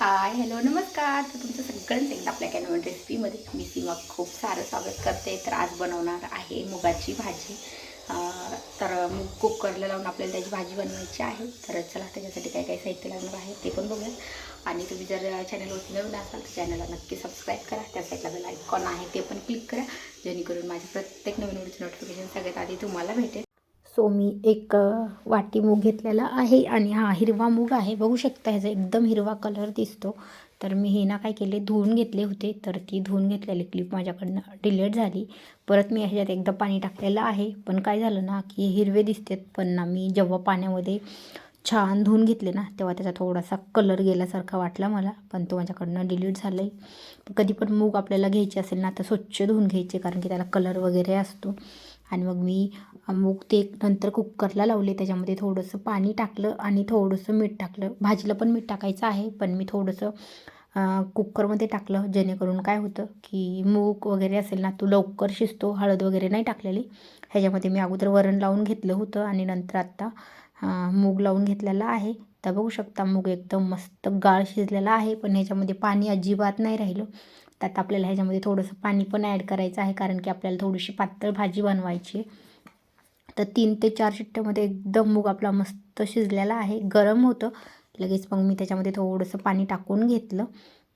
Hi hello नमस्कार. तर तुमचं सगळ्यांचं एकदा आपल्या कॅनवन रेसिपीमध्ये मी सीमा खूप सारं स्वागत करते. तर आज बनवणार आहे मुगाची भाजी. तर मूग कुकरला लावून आपल्याला त्याची भाजी बनवायची आहे. तर चला त्याच्यासाठी काय काय साहित्य लागणार आहे ते पण बघूया. आणि तुम्ही जर चॅनलवरती नवीन असाल तर चॅनलला नक्की सबस्क्राईब करा. त्या साईडला बेल आयकॉन आहे ते पण क्लिक करा. जेणेकरून माझ्या प्रत्येक नवीन व्हिडिओचं नोटिफिकेशन सगळ्यात आधी तुम्हाला भेटेल. सो मी एक वाटी मूग घेतलेला आहे आणि हा हिरवा मूग आहे. बघू शकता ह्याचा एकदम हिरवा कलर दिसतो. तर मी हे ना काय केले धुवून घेतले होते. तर ती धुवून घेतलेली क्लिप माझ्याकडनं डिलीट झाली. परत मी ह्याच्यात एकदा पाणी टाकलेलं आहे. पण काय झालं ना की हिरवे दिसतात. पण ना मी जेव्हा पाण्यामध्ये छान धुवून घेतले ना तेव्हा त्याचा थोडासा कलर गेल्यासारखा वाटला मला. पण तो माझ्याकडनं डिलीट झालं आहे कधी पण मूग आपल्याला घ्यायचे असेल ना तर स्वच्छ धुवून घ्यायचे. कारण की त्याला कलर वगैरे असतो. आणि मग मी मूग ते नंतर कुकरला लावले. त्याच्यामध्ये थोडंसं पाणी टाकलं आणि थोडंसं मीठ टाकलं. भाजीला पण मीठ टाकायचं आहे पण मी थोडंसं कुकरमध्ये टाकलं जेणेकरून काय होतं की मूग वगैरे असेल ना तो लवकर शिजतो. हळद वगैरे नाही टाकलेली. ह्याच्यामध्ये मी अगोदर वरण लावून घेतलं होतं आणि नंतर आत्ता मूग लावून घेतलेला आहे. तर बघू शकता मूग एकदम मस्त गाळ शिजलेला आहे पण ह्याच्यामध्ये पाणी अजिबात नाही राहिलं. त्यात आपल्याला ह्याच्यामध्ये थोडंसं पाणी पण ॲड करायचं आहे कारण की आपल्याला थोडीशी पातळ भाजी बनवायची तर तीन ते चार शिट्ट्यामध्ये एकदम मूग आपला मस्त शिजलेला आहे गरम होतं. लगेच मग मी त्याच्यामध्ये थोडंसं पाणी टाकून घेतलं.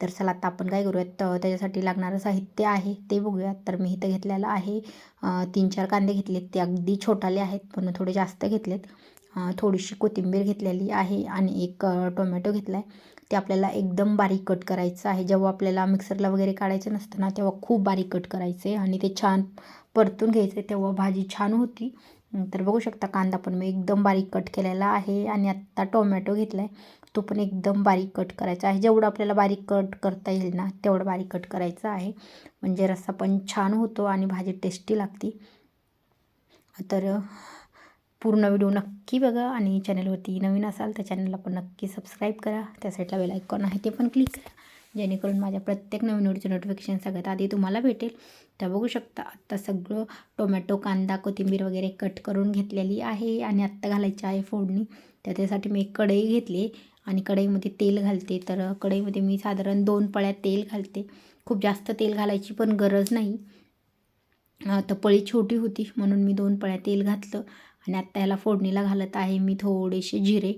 तर चला आता आपण काय करूयात त्याच्यासाठी लागणारं साहित्य आहे ते बघूयात. तर मी इथं घेतलेलं आहे तीन चार कांदे घेतलेत. ते अगदी छोटाले आहेत पण थोडे जास्त घेतलेत. थोडीशी कोथिंबीर घेतलेली आहे आणि एक टोमॅटो घेतला आहे ते आपल्याला एकदम बारीक कट करायचं आहे. जेव्हा आपल्याला मिक्सरला वगैरे काढायचं नसतं ना तेव्हा खूप बारीक कट करायचे आणि ते छान परतून घ्यायचे. तेव्हा भाजी छान होती. तर बघू शकता कांदा पण मी एकदम बारीक कट केलेला आहे आणि आत्ता टोमॅटो घेतला आहे तो पण एकदम बारीक कट करायचा आहे. जेवढं आपल्याला बारीक कट करता येईल ना तेवढं बारीक कट करायचं आहे. म्हणजे रस्सा पण छान होतो आणि भाजी टेस्टी लागते. तर पूर्ण व्हिडिओ नक्की बघा आणि चॅनलवरती नवीन असाल तर चॅनलला पण नक्की सबस्क्राईब करा. त्या साईडला बेल आयकॉन आहे ते पण क्लिक करा. जेणेकरून माझ्या प्रत्येक नवीन व्हिडिओचे नोटिफिकेशन सगळ्यात आधी तुम्हाला भेटेल. त्या बघू शकता आत्ता सगळं टोमॅटो कांदा कोथिंबीर वगैरे कट करून घेतलेली आहे आणि आत्ता घालायची आहे फोडणी. तर त्यासाठी मी एक कढई घेतली आणि कढईमध्ये तेल घालते. तर कढईमध्ये मी साधारण दोन पळ्या तेल घालते. खूप जास्त तेल घालायची पण गरज नाही. तर पळी छोटी होती म्हणून मी दोन पळ्या तेल घातलं. आणि आत्ता ह्याला फोडणीला घालत आहे मी थोडेसे जिरे.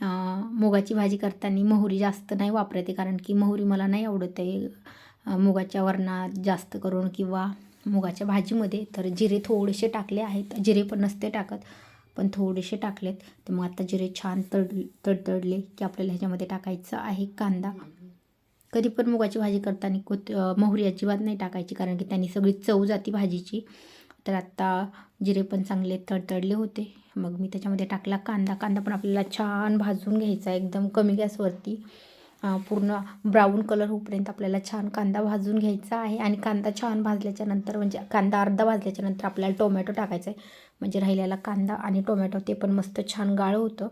मुगाची भाजी करताना मोहरी जास्त नाही वापरते कारण की मोहरी मला नाही आवडत आहे. मुगाच्या वरणात जास्त करून किंवा मुगाच्या भाजीमध्ये तर जिरे थोडेसे टाकले आहेत. जिरे पण नसते टाकत पण थोडेसे टाकलेत. तर मग आता जिरे छान तड तडतडले की आपल्याला ह्याच्यामध्ये टाकायचं आहे कांदा. कधी पण मुगाची भाजी करताना कोत मोहरी अजिबात नाही टाकायची कारण की त्यांनी सगळी चव जाती भाजीची. तर आत्ता जिरे पण चांगले तडतडले होते. मग मी त्याच्यामध्ये टाकला कांदा. कांदा पण आपल्याला छान भाजून घ्यायचा एकदम कमी गॅसवरती. पूर्ण ब्राऊन कलर होईपर्यंत आपल्याला छान कांदा भाजून घ्यायचा आहे. आणि कांदा छान भाजल्याच्या नंतर म्हणजे कांदा अर्धा भाजल्याच्या नंतर आपल्याला टोमॅटो टाकायचा आहे. म्हणजे राहिलेला कांदा आणि टोमॅटो ते पण मस्त छान गाळ होतं.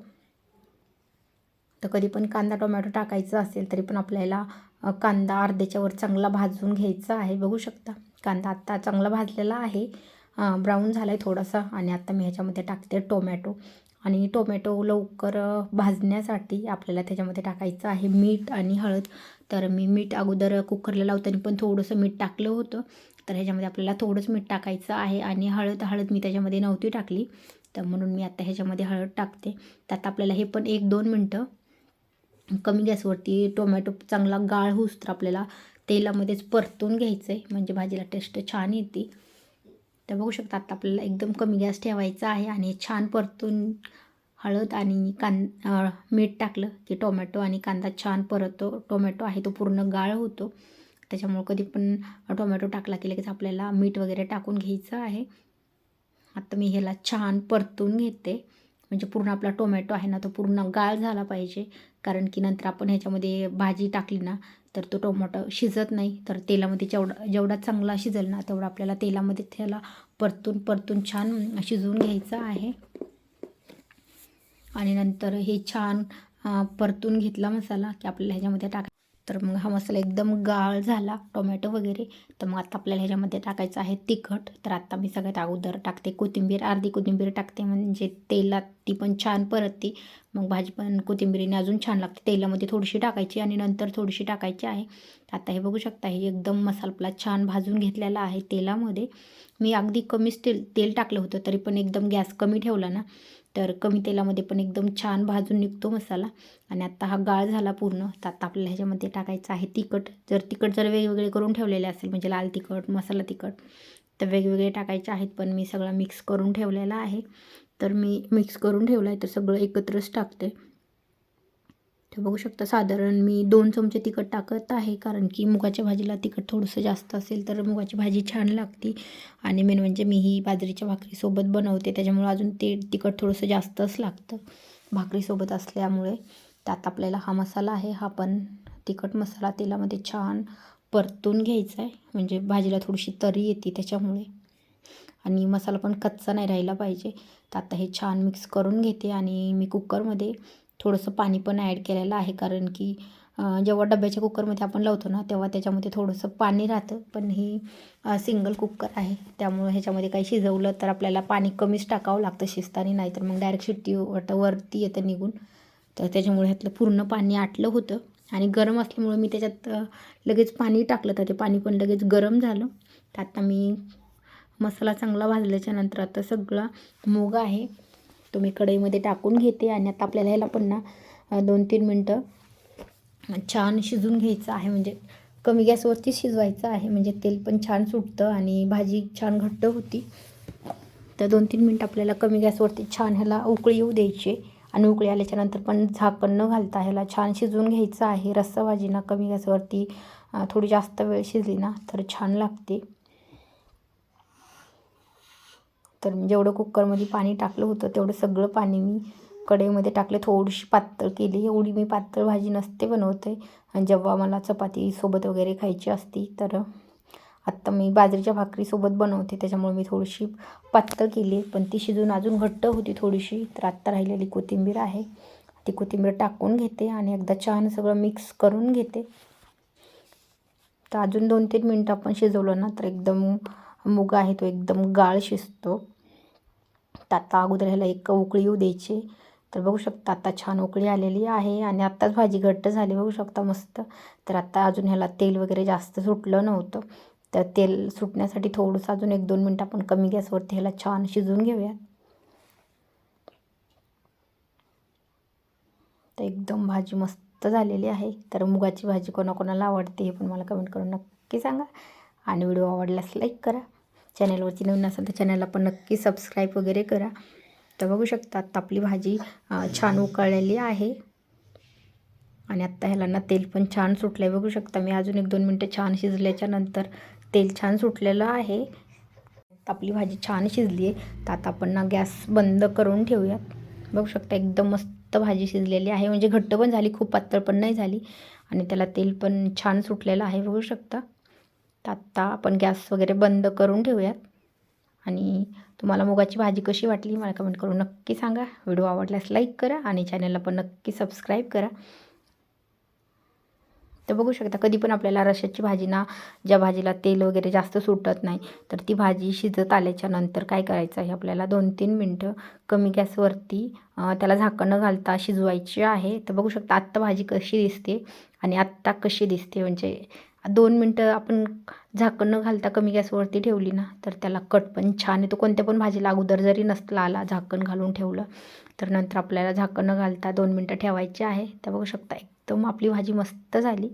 तर कधी पण कांदा टोमॅटो टाकायचं असेल तरी पण आपल्याला कांदा अर्ध्याच्यावर चांगला भाजून घ्यायचा आहे. बघू शकता. कांदा आत्ता चांगला भाजलेला आहे. ब्राऊन झाला आहे थोडासा आणि आत्ता मी ह्याच्यामध्ये टाकते टोमॅटो आणि टोमॅटो लवकर भाजण्यासाठी आपल्याला त्याच्यामध्ये टाकायचं आहे मीठ आणि हळद. तर मी मीठ अगोदर कुकरला लावताना पण थोडंसं मीठ टाकलं होतं. तर ह्याच्यामध्ये आपल्याला थोडंच मीठ टाकायचं आहे आणि हळद हळद मी त्याच्यामध्ये नव्हती टाकली. तर म्हणून मी आता ह्याच्यामध्ये हळद टाकते. त्यात आपल्याला हे पण एक दोन मिनटं कमी गॅसवरती टोमॅटो चांगला गाळ होऊस तर आपल्याला तेलामध्येच परतून घ्यायचं आहे म्हणजे भाजीला टेस्ट छान येते. तर बघू शकता आता आपल्याला एकदम कमी गॅस ठेवायचा आहे आणि छान परतून हळद आणि कां मीठ टाकलं की टोमॅटो आणि कांदा छान परतो. टोमॅटो आहे तो पूर्ण गाळ होतो. त्याच्यामुळं कधी पण टोमॅटो टाकला की लगेच आपल्याला मीठ वगैरे टाकून घ्यायचं आहे. आता मी ह्याला छान परतून घेते. म्हणजे पूर्ण आपला टोमॅटो आहे ना तो पूर्ण गाळ झाला पाहिजे. कारण की नंतर आपण ह्याच्यामध्ये भाजी टाकली ना तर तो टोमॅटो शिजत नाही. तर तेलामध्ये जेवढा जेवढा चांगला शिजेल ना तेवढा आपल्याला तेलामध्ये त्याला परतून परतून छान शिजवून घ्यायचं आहे. आणि नंतर हे छान परतून घेतला मसाला की आपल्याला ह्याच्यामध्ये टाक तर मग हा मसाला एकदम गाळ झाला टोमॅटो वगैरे. तर मग आता आपल्याला ह्याच्यामध्ये टाकायचं आहे तिखट. तर आता मी सगळ्यात अगोदर टाकते कोथिंबीर अर्धी कोथिंबीर टाकते म्हणजे तेलात ती पण छान परतते. मग भाजी पण कोथिंबीरीने अजून छान लागते. तेलामध्ये थोडीशी टाकायची आणि नंतर थोडीशी टाकायची आहे. आता हे बघू शकता हे एकदम मसाला आपला छान भाजून घेतलेला आहे तेलामध्ये. मी अगदी कमीच तेल तेल टाकलं होतं तरी पण एकदम गॅस कमी ठेवला ना. तर कमी तेलामध्ये पण एकदम छान भाजून निघतो मसाला. आणि आत्ता हा गाळ झाला पूर्ण तर आता आपल्याला ह्याच्यामध्ये टाकायचं आहे तिखट. जर तिखट जर वेगवेगळे करून ठेवलेले असेल म्हणजे लाल तिखट मसाला तिखट तर वेगवेगळे टाकायचे आहेत पण मी सगळं मिक्स करून ठेवलेला आहे. तर मी मिक्स करून ठेवलं आहे तर सगळं एकत्रच टाकते. तर बघू शकता साधारण मी दोन चमचे तिखट टाकत आहे कारण की मुगाच्या भाजीला तिखट थोडंसं जास्त असेल तर मुगाची भाजी छान लागते. आणि मेन म्हणजे मी ही बाजरीच्या भाकरीसोबत बनवते त्याच्यामुळे अजून ते तिखट थोडंसं जास्तच लागतं भाकरीसोबत असल्यामुळे. त्यात आपल्याला हा मसाला आहे हा पण तिखट मसाला तेलामध्ये छान परतून घ्यायचा आहे म्हणजे भाजीला थोडीशी तरी येते त्याच्यामुळे. आणि मसाला पण कच्चा नाही राहिला पाहिजे. तर आता हे छान मिक्स करून घेते आणि मी कुकरमध्ये थोडंसं पाणी पण ॲड केलेलं आहे. कारण की जेव्हा डब्याच्या कुकरमध्ये आपण लावतो ना तेव्हा त्याच्यामध्ये थोडंसं पाणी राहतं. पण ही सिंगल कुकर आहे. त्यामुळं ह्याच्यामध्ये काही शिजवलं तर आपल्याला पाणी कमीच टाकावं लागतं शिजताना. नाहीतर मग डायरेक्ट शिट्टी वाट वरती येतं निघून. तर त्याच्यामुळे ह्यातलं पूर्ण पाणी आटलं होतं. आणि गरम असल्यामुळं मी त्याच्यात लगेच पाणी टाकलं तर ते पाणी पण लगेच गरम झालं. तर आता मी मसाला चांगला भाजल्याच्या नंतर आता सगळा मोग आहे. तो मी कढईमध्ये टाकून घेते आणि आता आपल्याला ह्याला पण ना दोन तीन मिनटं छान शिजून घ्यायचं आहे. म्हणजे कमी गॅसवरती शिजवायचं आहे. म्हणजे तेल पण छान सुटतं आणि भाजी छान घट्ट होती. तर दोन तीन मिनटं आपल्याला कमी गॅसवरती छान ह्याला उकळी येऊ द्यायची आणि उकळी आल्याच्यानंतर पण झाकण न घालता ह्याला छान शिजवून घ्यायचं आहे. रस्सा भाजी ना कमी गॅसवरती थोडी जास्त वेळ शिजली ना तर छान लागते. तर जेवढं कुकरमध्ये पाणी टाकलं होतं तेवढं सगळं पाणी मी कढईमध्ये टाकले. थोडीशी पातळ केली. एवढी मी पातळ भाजी नसते बनवते. आणि जेव्हा मला चपातीसोबत वगैरे खायची असती तर आत्ता मी बाजरीच्या भाकरीसोबत बनवते. त्याच्यामुळे मी थोडीशी पातळ केली. पण ती शिजून अजून घट्ट होती थोडीशी. तर आत्ता राहिलेली कोथिंबीर आहे. ती कोथिंबीर टाकून घेते आणि एकदा छान सगळं मिक्स करून घेते. तर अजून दोन तीन मिनटं आपण शिजवलं ना तर एकदम मुग आहे तो एकदम गाळ शिजतो. तर आता अगोदर ह्याला एक उकळी येऊ द्यायची. तर बघू शकता आता छान उकळी आलेली आहे आणि आत्ताच भाजी घट्ट झाली बघू शकता मस्त. तर आत्ता अजून ह्याला तेल वगैरे जास्त सुटलं नव्हतं. तर तेल सुटण्यासाठी थोडंसं अजून एक दोन मिनटं आपण कमी गॅसवरती ह्याला छान शिजवून घेऊयात तर एकदम भाजी मस्त झालेली आहे. तर मुगाची भाजी कोणाकोणाला आवडते हे पण मला कमेंट करून नक्की सांगा. आणि व्हिडिओ आवडल्यास लाईक करा. चॅनलवरती नवीन असाल तर चॅनलला पण नक्की सबस्क्राईब वगैरे करा. तर बघू शकता आत्ता आपली भाजी छान उकळलेली आहे. आणि आत्ता ह्याला ना तेल पण छान सुटलं आहे बघू शकता मी अजून एक दोन मिनटं छान शिजल्याच्या नंतर तेल छान सुटलेलं आहे. आपली भाजी छान शिजली आहे तर आता आपण ना गॅस बंद करून ठेवूयात. बघू शकता एकदम मस्त भाजी शिजलेली आहे. म्हणजे घट्ट पण झाली खूप पातळ पण नाही झाली. आणि त्याला तेल पण छान सुटलेलं आहे. बघू शकता. तर आत्ता आपण गॅस वगैरे बंद करून ठेवूयात. आणि तुम्हाला मुगाची भाजी कशी वाटली मला कमेंट करून नक्की सांगा. व्हिडिओ आवडल्यास लाईक करा आणि चॅनलला पण नक्की सबस्क्राईब करा. तर बघू शकता कधी पण आपल्याला रशाची भाजी ना ज्या भाजीला तेल वगैरे जास्त सुटत नाही तर ती भाजी शिजत आल्याच्यानंतर काय करायचं आहे आपल्याला दोन तीन मिनटं कमी गॅसवरती त्याला झाकण न घालता शिजवायची आहे. तर बघू शकता आत्ता भाजी कशी दिसते आणि आत्ता कशी दिसते म्हणजे दोन मिनटं आपण झाकण न घालता कमी गॅसवरती ठेवली ना तर त्याला कट पण छान येतो. कोणत्या पण भाजीला अगोदर जरी नसला आला झाकण घालून ठेवलं तर नंतर आपल्याला झाकण न घालता दोन मिनटं ठेवायची आहे. त्या बघू शकता एकदम आपली भाजी मस्त झाली.